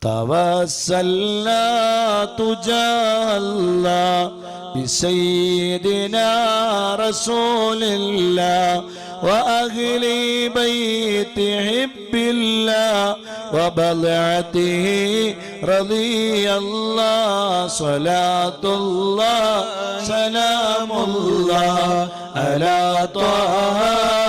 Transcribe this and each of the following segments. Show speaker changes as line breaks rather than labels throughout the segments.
توسلنا تجاه الله بسيدنا رسول الله وأهل بيت حب الله وبضعته رضي الله صلاة الله سلام الله على طه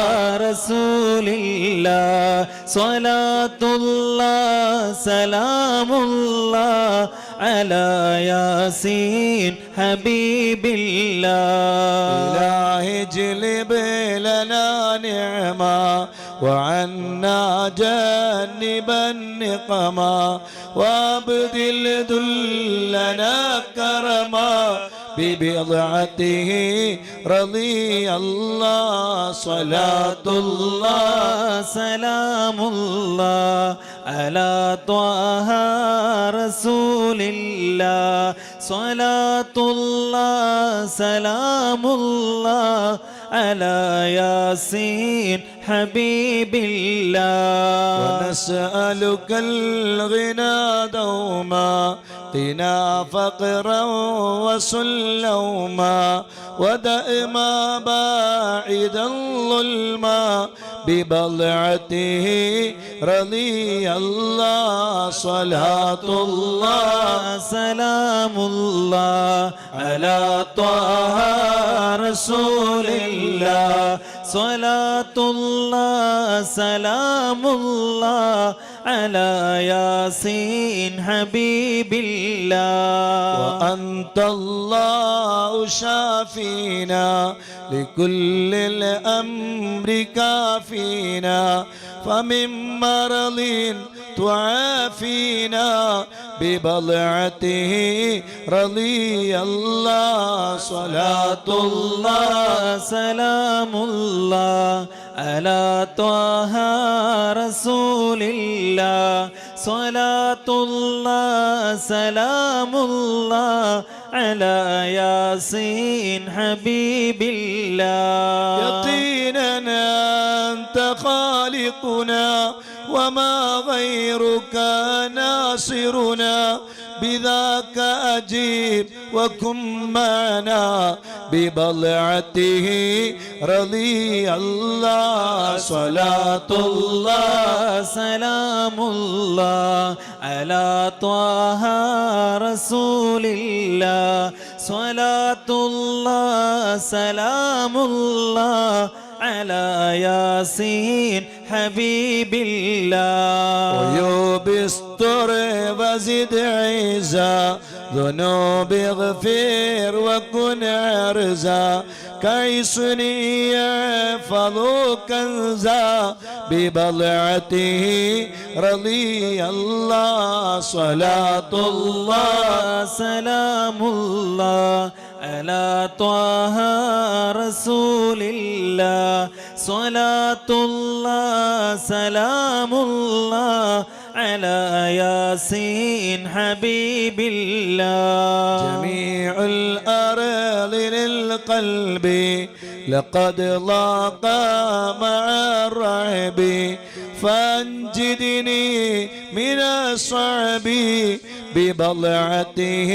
رسول الله. صلاة الله سلام الله على ياسين حبيب الله.
إلهي اجلب لنا نعما وعنا جانب النقما. وابدل ذلنا كرما ببضعته رضي الله صلاة الله
سلام الله على طه رسول الله صلاة الله سلام الله على ياسين حبيب الله
ونسألك الغنى دوما. قنا فقرا وسلوما ودائما باعدا ظلما ببضعته رضي الله صلاة الله
سلام الله على طه رسول الله صلاة الله سلام الله على ياسين حبيب الله.
وأنت الله شافينا لكل الأمر كافينا. فمن مرض تعافينا ببضعته رضي الله. صلاة الله
سلام الله. على طه رسول الله صلاة الله سلام الله على ياسين حبيب الله.
يقيننا أنت خالقنا وما غيرك ناصرنا. بذاك أجيب وكن معنا ببضعته رضي الله. صلاة الله
سلام الله على طه رسول الله. صلاة الله سلام الله على ياسين حبيب الله.
عيوب استر وزد عزا ذنوب اغفر وكن عرزا كيسني يحفظ كنزا ببضعته رضي الله صلاة الله.
سلام الله. على طه رسول الله صلاة الله سلام الله على ياسين حبيب الله.
جميع الأرض للقلب لقد ضاق مع الرعب. فانجدني من الصعب ببضعته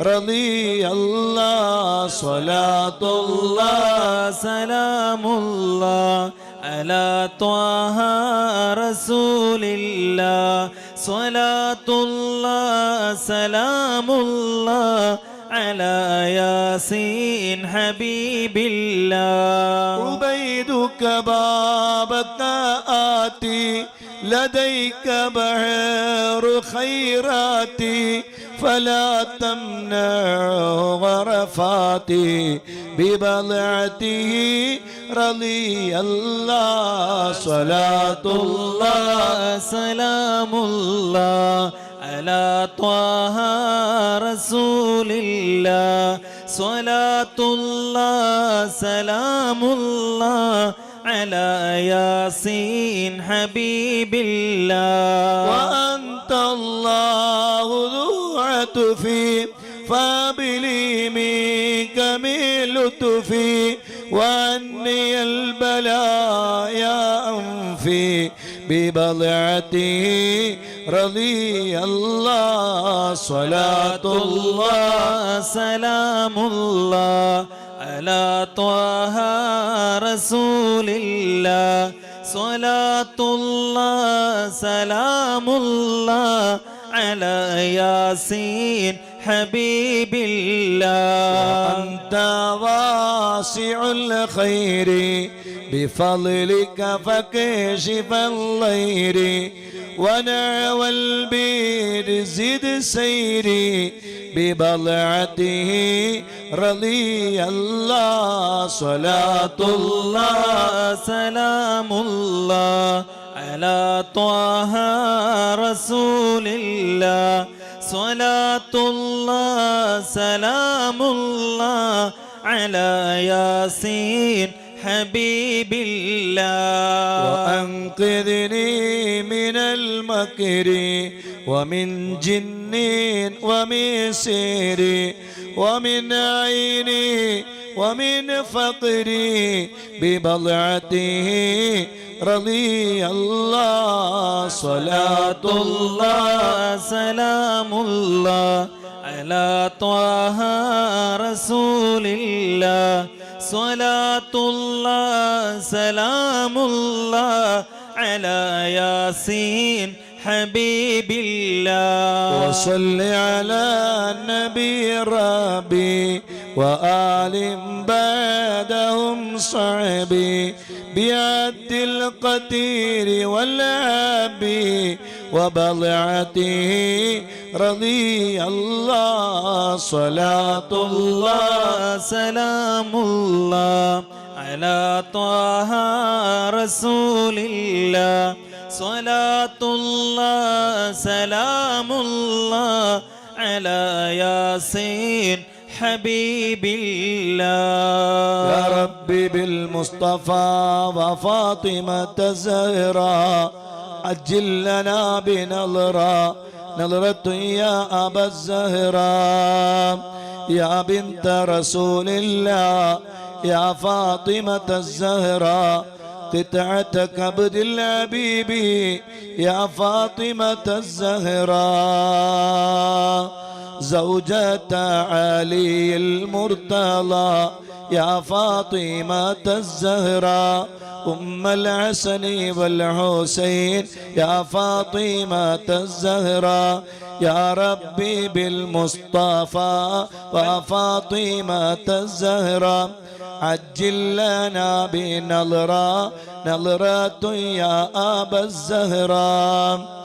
رضي الله صلاة الله
سلام الله على طه رسول الله صلاة الله سلام الله على ياسين حبيب الله
عبيدك بابك آتي لديك بحر خيراتي فلا تمنع غرفاتي. ببضعته رضي الله صلاة الله.
سلام الله على طه رسول الله. صلاة الله سلام الله على ياسين حبيب الله.
وأنت الله ذو عطفي فابلي منك من لطفي وعني البلايا أنفي ببضعته رضي الله. صلاة الله
سلام الله. على طه رسول الله صلاة الله سلام الله على ياسين حبيب الله.
أنت واسع الخير بفضلك فكشف الغير ونعوى البير زد سيري ببضعته رضي الله صلاة الله.
سلام الله على طه رسول الله. صلاة الله سلام الله على ياسين حبيب الله.
وأنقذني من المكر ومن جن ومن سير ومن عيني ومن فقري ببضعته رضي الله. صلاة الله
سلام الله على طه رسول الله. صلاة الله سلام الله على ياسين حبيب الله.
وصل على النبي ربي وآل بعدهم صعبي بعد القتير والعبي وبضعته رضي الله صلاة
الله. سلام الله على طه رسول الله. صلاة الله سلام الله على ياسين حبيب الله.
يا ربي بالمصطفى وفاطمة الزهراء أجل لنا بنظرة نظرة يا أبا الزهراء يا بنت رسول الله يا فاطمة الزهراء قطعة كبد الحبيب يا فاطمة الزهراء زوجة علي المرتضى يا فاطمة الزهراء أم الحسن والحسين يا فاطمة الزهراء يا ربي بالمصطفى وفاطمة الزهراء عجل لنا بنظرة نظرة يا أبا الزهراء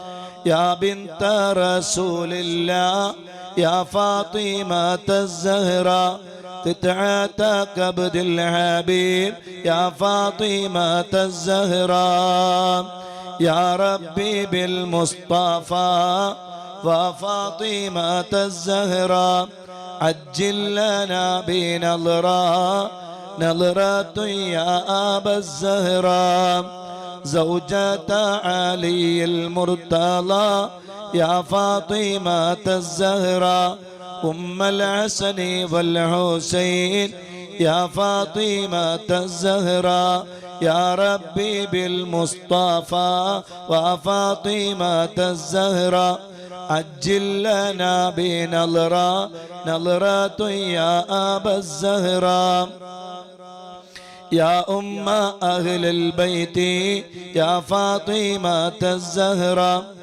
يا بنت رسول الله يا فاطمة الزهراء قطعة كبد الحبيب يا فاطمة الزهراء. يا ربي بالمصطفى وفاطمة الزهراء. عجل لنا بنظرة نظرة يا أبا الزهراء. زوجة علي المرتضى يا فاطمة الزهراء. أم الحسن والحسين. يا فاطمة الزهراء يا ربي بالمصطفى. وفاطمة الزهراء عجل لنا بنظرة نظرة يا أبا الزهراء. يا أم أهل البيت يا فاطمة الزهراء.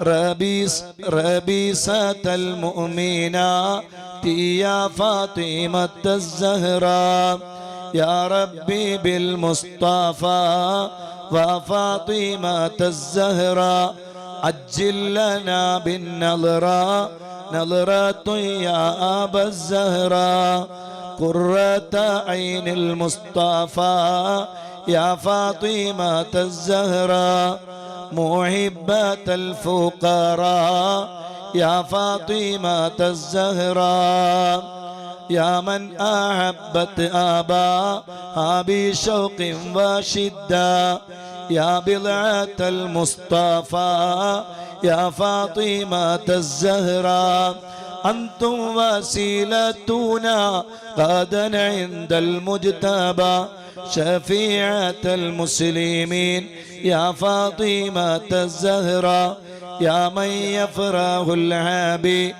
ربيس ربيسة المؤمنات يا فاطمة الزهراء يا ربي بالمصطفى وفاطمة الزهراء عجل لنا بالنظرة. نظرة يا أبا الزهراء قرة عين المصطفى. يا فاطمة الزهراء محبة الفقراء. يا فاطمة الزهراء يا من أحبت أباها بشوق وشدة. يا بضعة المصطفى يا فاطمة الزهراء أنتم وسيلتنا غدا عند المجتبى. شفيعة المسلمين يا فاطمة الزهراء يا من يفرح الحبيب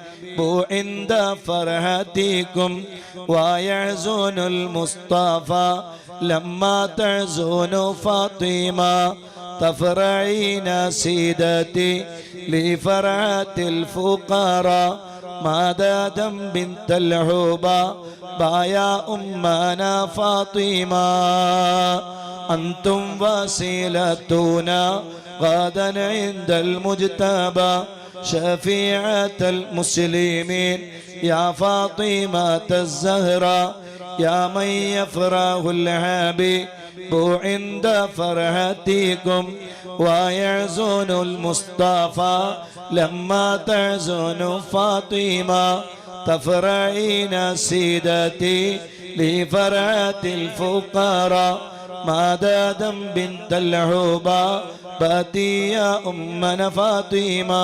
عند فرحتكم ويحزن المصطفى لما تحزن فاطمة تفرعين سيدتي لفرحة الفقراء. ماذا دم بنت الحبا بايا أمنا فاطمة أنتم وسيلتنا غدا عند المجتبى شفيعة المسلمين يا فاطمة الزهراء يا من يفرح الحبيب عند فرحتكم ويحزن المصطفى لما تحزن فاطمة تفرعين سيدتي لفرحة الفقراء ماذا دم بنت الحبا باتي يا أمنا فاطمة.